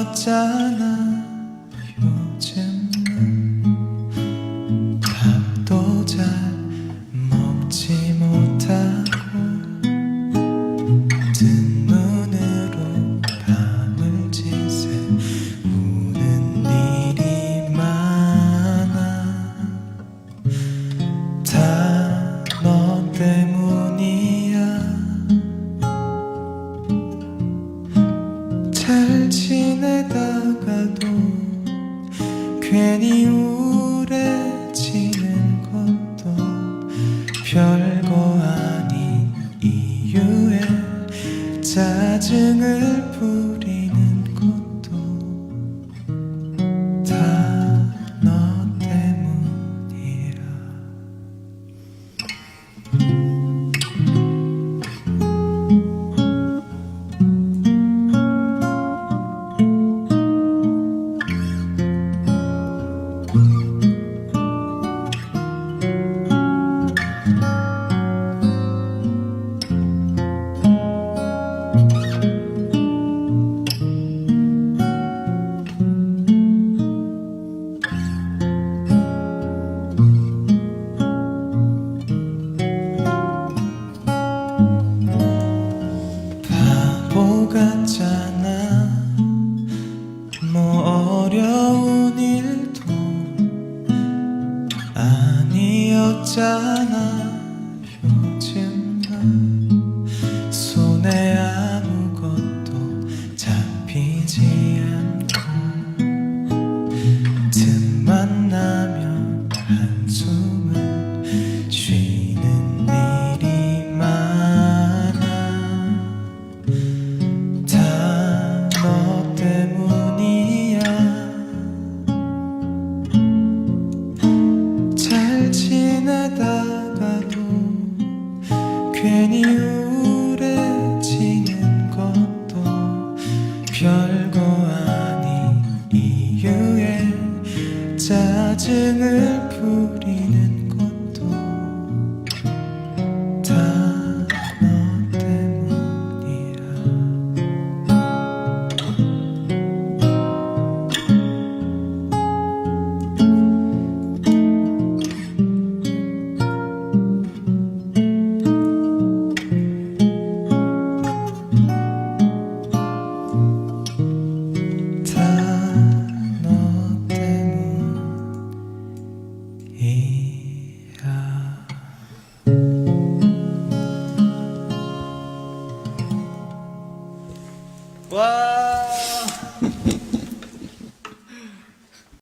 걸었잖아. 잘 지내다가도 괜히 우울해지는 것도 별거 아닌 이유에 짜증을 같잖아. 뭐 어려운 일도 아니었잖아 별거 아닌 이유에 짜증을 부리는 What?